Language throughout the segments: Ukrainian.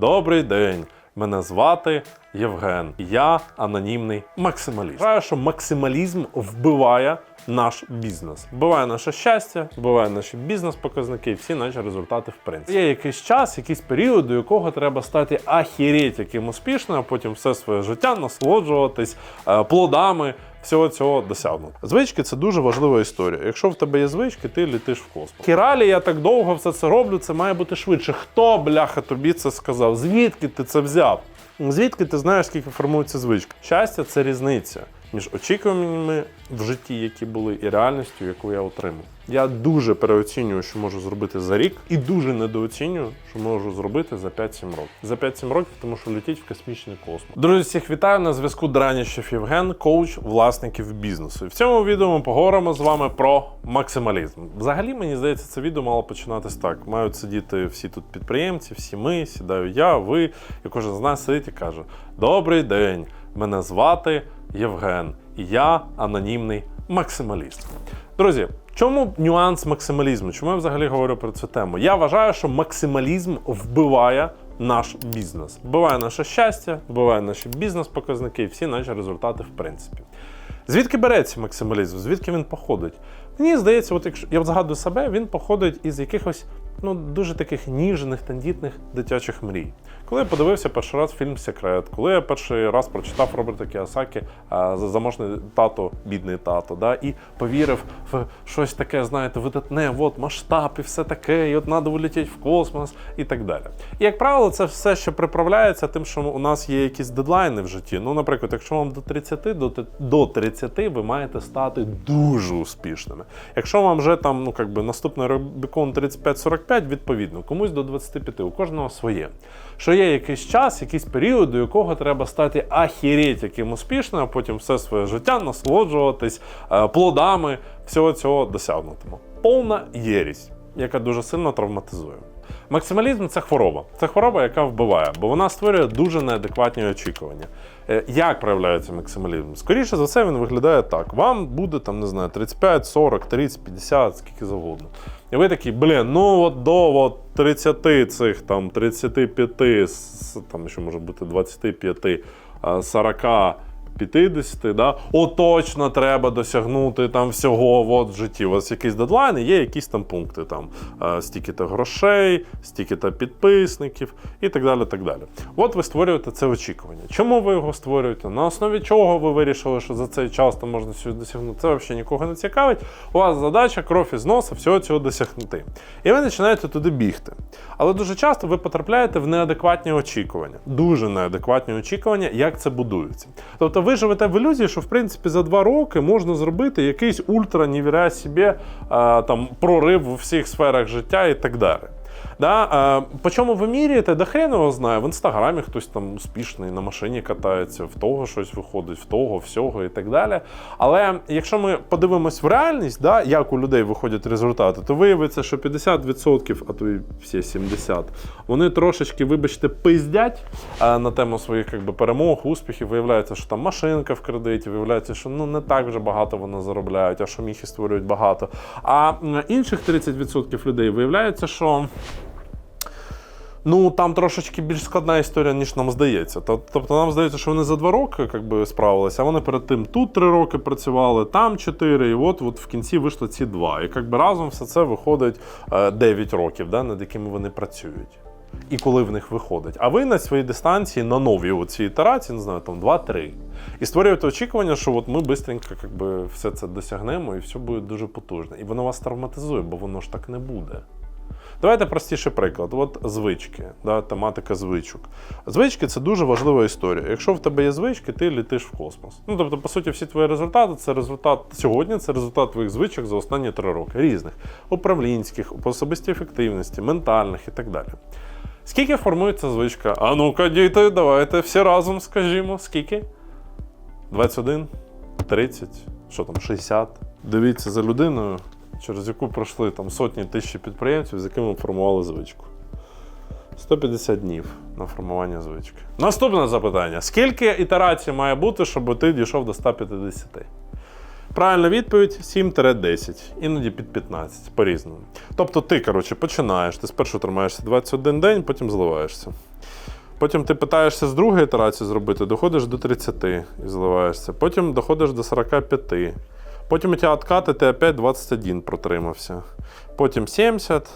Добрий день. Мене звати Євген. Я анонімний максималіст. Вважаю, що максималізм вбиває наш бізнес, вбиває наше щастя, вбиває наші бізнес-показники всі наші результати в принципі. Є якийсь час, якийсь період, до якого треба стати ахіреть яким успішним, а потім все своє життя насолоджуватись е, плодами всього цього досягнути. Звички це дуже важлива історія. Якщо в тебе є звички, ти літиш в космос. Хіралі, я так довго все це роблю, це має бути швидше. Хто, бляха, тобі це сказав? Звідки ти це взяв? Звідки ти знаєш, скільки формуються звички? Щастя це різниця між очікуваннями в житті, які були, і реальністю, яку я отримав. Я дуже переоцінюю, що можу зробити за рік, і дуже недооцінюю, що можу зробити за 5-7 років. За 5-7 років, тому що летіть в космічний космос. Друзі, всіх вітаю на зв'язку Драніщев Євген, коуч власників бізнесу. І в цьому відео ми поговоримо з вами про максималізм. Взагалі, мені здається, це відео мало починатись так. Мають сидіти всі тут підприємці, всі ми, сідаю я, ви, і кожен з нас сидить і каже: Добрий день! Мене звати Євген, і я анонімний максималіст. Друзі, чому нюанс максималізму? Чому я взагалі говорю про цю тему? Я вважаю, що максималізм вбиває наш бізнес, вбиває наше щастя, вбиває наші бізнес-показники і всі наші результати, в принципі. Звідки береться максималізм? Звідки він походить? Мені здається, от якщо я згадую себе, він походить із якихось ну дуже таких ніжних, тендітних дитячих мрій. Коли я подивився перший раз фільм Секрет, коли я перший раз прочитав Роберта Кіосакі заможний тато, бідний тато, да, і повірив в щось таке, знаєте, видатне, от масштаб і все таке, і от треба вилетіти в космос і так далі. І як правило, це все ще приправляється тим, що у нас є якісь дедлайни в житті. Ну, наприклад, якщо вам до 30, до, до 30 ви маєте стати дуже успішними. Якщо вам вже там, ну якби наступний Рубікон 35-45, відповідно, комусь до 25, у кожного своє. Що є якийсь час, якийсь період, до якого треба стати ахіреть яким успішним, а потім все своє життя насолоджуватись е, плодами всього цього досягнутому. Повна єрість, яка дуже сильно травматизує. Максималізм це хвороба. Це хвороба, яка вбиває, бо вона створює дуже неадекватні очікування. Е, Як проявляється максималізм? Скоріше за все, він виглядає так: вам буде там, не знаю, 35, 40, 30, 50, скільки завгодно. І ви такі, блін, ну от до от 30 цих там 35, там ще може бути 25, а, 40. 50, да? О, треба досягнути там всього от в житті. У вас якийсь дедлайн, і є якісь там пункти, там е, стільки-то грошей, стільки-то підписників і так далі. так далі. От ви створюєте це очікування. Чому ви його створюєте? На основі чого ви вирішили, що за цей час там можна щось досягнути? Це взагалі нікого не цікавить. У вас задача кров із носа всього цього досягнути. І ви починаєте туди бігти. Але дуже часто ви потрапляєте в неадекватні очікування. Дуже неадекватні очікування, як це будується. Тобто ви живете в ілюзії, що в принципі за два роки можна зробити якийсь ультра нівіря собі е, там прорив у всіх сферах життя і так далі. Да? По чому ви міряєте, да хрен його знає. В інстаграмі хтось там успішний на машині катається, в того щось виходить, в того, всього і так далі. Але якщо ми подивимось в реальність, да, як у людей виходять результати, то виявиться, що 50%, а то й всі 70%, вони трошечки, вибачте, пиздять на тему своїх як би, перемог, успіхів. Виявляється, що там машинка в кредиті, виявляється, що ну не так вже багато вони заробляють, а що міхи створюють багато. А інших 30% людей виявляється, що. Ну, там трошечки більш складна історія, ніж нам здається. Тобто нам здається, що вони за два роки як би, справилися, а вони перед тим тут три роки працювали, там чотири, і от, от в кінці вийшло ці два. І як би разом все це виходить е, 9 років, да, над якими вони працюють. І коли в них виходить. А ви на своїй дистанції на новій оцій ітерації, не знаю, там 2-3. І створюєте очікування, що от ми швидко все це досягнемо і все буде дуже потужно. І воно вас травматизує, бо воно ж так не буде. Давайте простіший приклад. От звички, да, тематика звичок. Звички це дуже важлива історія. Якщо в тебе є звички, ти літиш в космос. Ну тобто, по суті, всі твої результати це результат сьогодні, це результат твоїх звичок за останні три роки. Різних управлінських, по особистій ефективності, ментальних і так далі. Скільки формується звичка? А ну-ка, діти, давайте всі разом скажімо, скільки? 21, 30, що там, 60. Дивіться за людиною, через яку пройшли там сотні тисячі підприємців, з якими формували звичку. 150 днів на формування звички. Наступне запитання: скільки ітерацій має бути, щоб ти дійшов до 150? Правильна відповідь 7-10, іноді під 15, по-різному. Тобто ти, коротше, починаєш, ти спершу тримаєшся 21 день, потім зливаєшся. Потім ти питаєшся з другої ітерації зробити, доходиш до 30 і зливаєшся. Потім доходиш до 45. Потім у тебе откати, ти опять 21 протримався. Потім 70.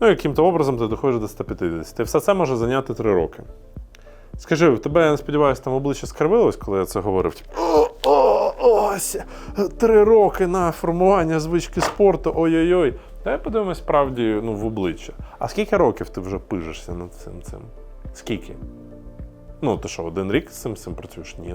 Ну, яким-то образом ти доходиш до 150. І все це може зайняти 3 роки. Скажи, в тебе, я не сподіваюся, там обличчя скривилось, коли я це говорив? Типу, ось, три роки на формування звички спорту, ой-ой-ой. Давай подивимось справді ну, в обличчя. А скільки років ти вже пижишся над цим цим? Скільки? Ну, ти що, один рік з цим, цим працюєш? Ні.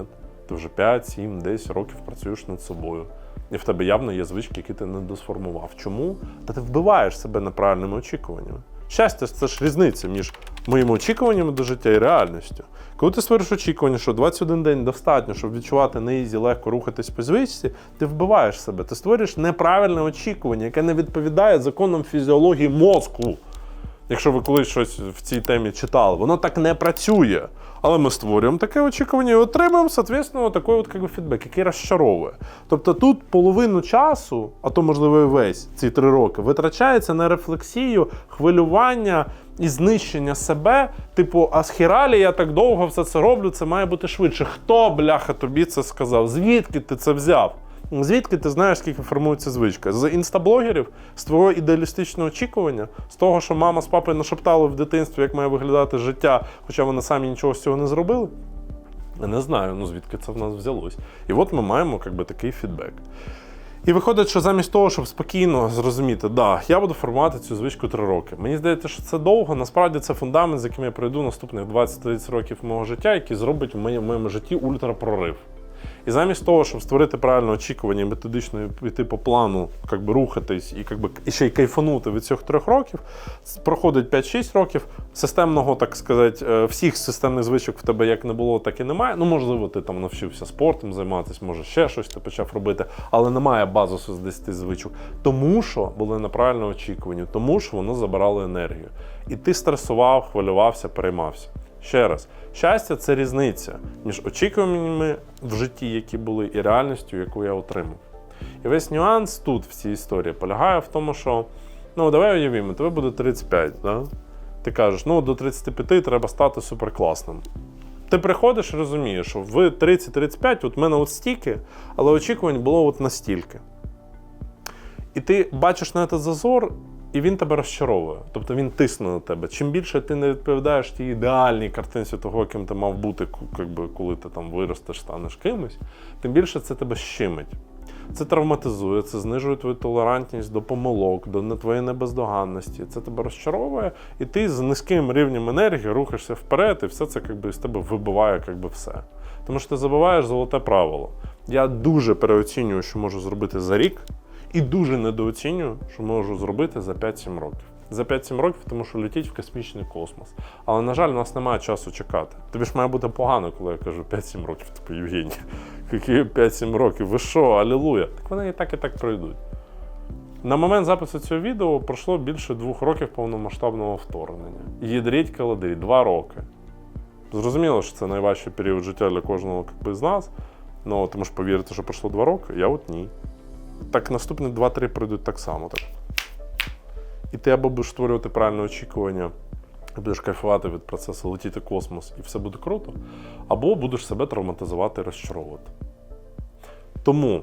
Ти вже 5, 7, 10 років працюєш над собою. І в тебе явно є звички, які ти не досформував. Чому? Та ти вбиваєш себе неправильними очікуваннями. Щастя, це ж різниця між моїми очікуваннями до життя і реальністю. Коли ти створиш очікування, що 21 день достатньо, щоб відчувати на ізі, легко рухатись по звичці, ти вбиваєш себе. Ти створюєш неправильне очікування, яке не відповідає законам фізіології мозку. Якщо ви колись щось в цій темі читали, воно так не працює. Але ми створюємо таке очікування і отримуємо, соответственно, такий от, как би, фідбек, який розчаровує. Тобто тут половину часу, а то можливо і весь ці три роки, витрачається на рефлексію, хвилювання і знищення себе. Типу, а з я так довго все це роблю, це має бути швидше. Хто, бляха, тобі це сказав? Звідки ти це взяв? Звідки ти знаєш, скільки формується звичка? З інстаблогерів, з твого ідеалістичного очікування, з того, що мама з папою нашептали в дитинстві, як має виглядати життя, хоча вони самі нічого з цього не зробили? Не знаю, ну звідки це в нас взялось. І от ми маємо як би, такий фідбек. І виходить, що замість того, щоб спокійно зрозуміти, да, я буду формувати цю звичку 3 роки. Мені здається, що це довго. Насправді це фундамент, з яким я пройду наступних 20-30 років мого життя, який зробить в моєму житті ультрапрорив. І замість того, щоб створити правильне очікування, методично йти по плану, як би рухатись і, би, і ще й кайфанути від цих трьох років, проходить 5-6 років. Системного, так сказати, е, всіх системних звичок в тебе як не було, так і немає. Ну, можливо, ти там навчився спортом займатися, може ще щось ти почав робити, але немає базису з 10 звичок. Тому що були неправильні очікування, тому що воно забирало енергію. І ти стресував, хвилювався, переймався. Ще раз, щастя це різниця між очікуваннями в житті, які були, і реальністю, яку я отримав. І весь нюанс тут, в цій історії, полягає в тому, що ну давай уявімо, тебе буде 35, да? ти кажеш, ну до 35 треба стати суперкласним. Ти приходиш і розумієш, що в 30-35 от в мене от стільки, але очікувань було от настільки. І ти бачиш на це зазор, і він тебе розчаровує. Тобто він тисне на тебе. Чим більше ти не відповідаєш тій ідеальній картинці того, ким ти мав бути, якби, коли ти там виростеш, станеш кимось, тим більше це тебе щемить. Це травматизує, це знижує твою толерантність до помилок, до твоєї небездоганності. Це тебе розчаровує, і ти з низьким рівнем енергії рухаешся вперед, і все це якби, з тебе вибиває якби, все. Тому що ти забуваєш золоте правило. Я дуже переоцінюю, що можу зробити за рік, і дуже недооцінюю, що можу зробити за 5-7 років. За 5-7 років, тому що летіть в космічний космос. Але, на жаль, у нас немає часу чекати. Тобі ж має бути погано, коли я кажу 5-7 років, типу Євгеній. Які 5-7 років? Ви що, алілуя? Так вони і так і так пройдуть. На момент запису цього відео пройшло більше двох років повномасштабного вторгнення. Їдріть каладрі, два роки. Зрозуміло, що це найважчий період життя для кожного з нас. Ну, ти можеш повірити, що пройшло два роки, я от ні. Так наступні 2-3 пройдуть так само. Так. І ти або будеш створювати правильне очікування, будеш кайфувати від процесу летіти в космос, і все буде круто, або будеш себе травматизувати і розчаровувати. Тому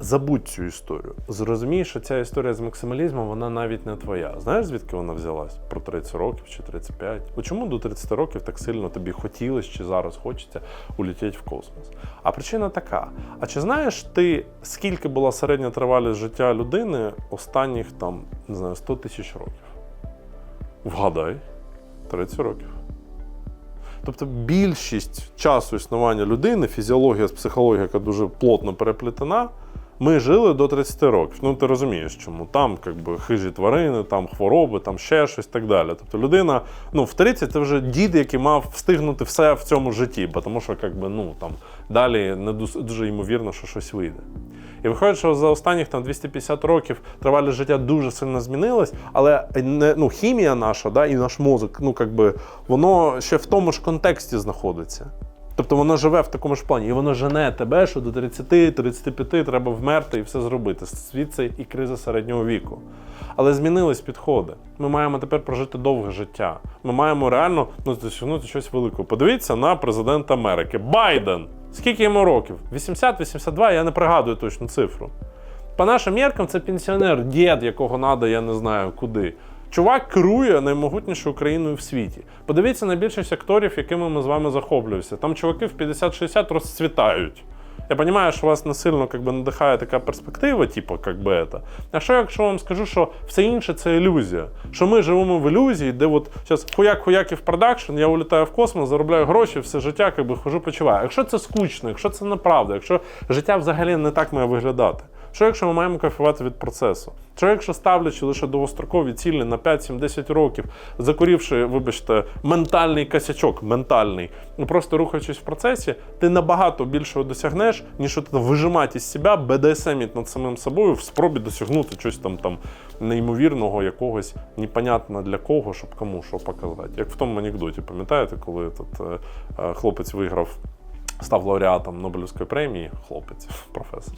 забудь цю історію. Зрозумій, що ця історія з максималізмом, вона навіть не твоя. Знаєш, звідки вона взялась? Про 30 років чи 35? От чому до 30 років так сильно тобі хотілося чи зараз хочеться улетіти в космос? А причина така: а чи знаєш ти, скільки була середня тривалість життя людини останніх там, не знаю, 100 тисяч років? Вгадай, 30 років. Тобто більшість часу існування людини, фізіологія з психологією, яка дуже плотно переплетена, ми жили до 30 років. Ну ти розумієш, чому там якби, хижі тварини, там хвороби, там ще щось так далі. Тобто людина ну, в 30 це вже дід, який мав встигнути все в цьому житті, бо тому що якби, ну, там, далі не дуже, ймовірно, що щось вийде. І виходить, що за останніх там 250 років тривалість життя дуже сильно змінилась, але не, ну, хімія наша да, і наш мозок, ну, якби, воно ще в тому ж контексті знаходиться. Тобто воно живе в такому ж плані, і воно жене тебе, що до 30-35 треба вмерти і все зробити. Звідси і криза середнього віку. Але змінились підходи. Ми маємо тепер прожити довге життя. Ми маємо реально ну, досягнути щось великого. Подивіться на президента Америки Байден. Скільки йому років? 80-82, я не пригадую точну цифру. По нашим міркам, це пенсіонер, дід, якого треба, я не знаю куди. Чувак керує наймогутнішою країною в світі. Подивіться на більшість акторів, якими ми з вами захоплюємося. Там чуваки в 50-60 розцвітають. Я розумію, що вас не сильно как би, надихає така перспектива, типу, как би это. А що якщо вам скажу, що все інше це ілюзія? Що ми живемо в ілюзії, де от зараз хуяк-хуяків продакшн, я улітаю в космос, заробляю гроші, все життя как би, хожу, почуваю. Якщо це скучно, якщо це неправда, якщо життя взагалі не так має виглядати. Що якщо ми маємо кайфувати від процесу? Що якщо ставлячи лише довгострокові цілі на 5-7-10 років, закурівши, вибачте, ментальний косячок, ментальний, просто рухаючись в процесі, ти набагато більшого досягнеш, ніж от вижимати із себе БДСМіть над самим собою в спробі досягнути щось там там неймовірного, якогось непонятно для кого, щоб кому що показати. Як в тому анекдоті, пам'ятаєте, коли тут е, е, хлопець виграв став лауреатом Нобелівської премії, хлопець, професор.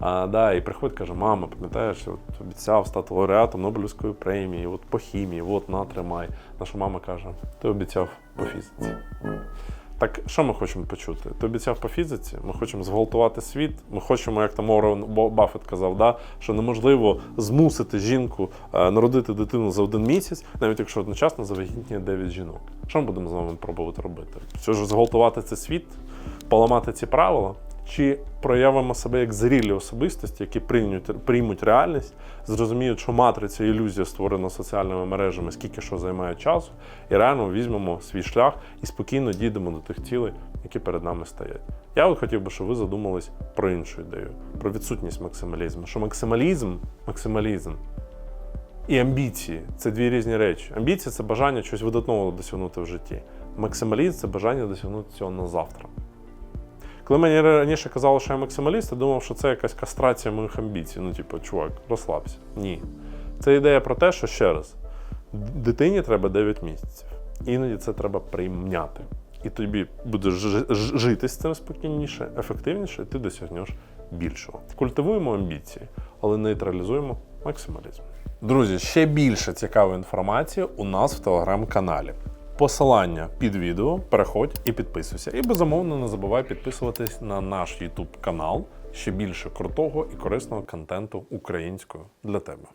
А, да, і приходить, каже: мама, пам'ятаєш, от обіцяв стати лауреатом Нобелівської премії, от по хімії, от на тримай. Наша мама каже: ти обіцяв по фізиці. Так що ми хочемо почути? Ти обіцяв по фізиці, ми хочемо зґвалтувати світ. Ми хочемо, як там Уоррен Бо- Баффет казав, да, що неможливо змусити жінку е, народити дитину за один місяць, навіть якщо одночасно завагітніє 9 жінок. Що ми будемо з вами пробувати робити? Що ж зґвалтувати цей світ, поламати ці правила? Чи проявимо себе як зрілі особистості, які приймуть, приймуть реальність, зрозуміють, що матриця ілюзія створена соціальними мережами, скільки що займає часу, і реально візьмемо свій шлях і спокійно дійдемо до тих цілей, які перед нами стоять. Я от хотів би, щоб ви задумались про іншу ідею, про відсутність максималізму. Що максималізм, максималізм і амбіції це дві різні речі. Амбіції це бажання щось видатного досягнути в житті. Максималізм це бажання досягнути цього на завтра. Коли мені раніше казали, що я максималіст, я думав, що це якась кастрація моїх амбіцій. Ну, типу, чувак, розслабся. Ні. Це ідея про те, що ще раз, дитині треба 9 місяців. Іноді це треба прийняти. І тобі будеш жити з цим спокійніше, ефективніше, і ти досягнеш більшого. Культивуємо амбіції, але нейтралізуємо максималізм. Друзі, ще більше цікавої інформації у нас в телеграм-каналі. Посилання під відео, переходь і підписуйся. І безумовно не забувай підписуватись на наш YouTube канал. Ще більше крутого і корисного контенту українською для тебе.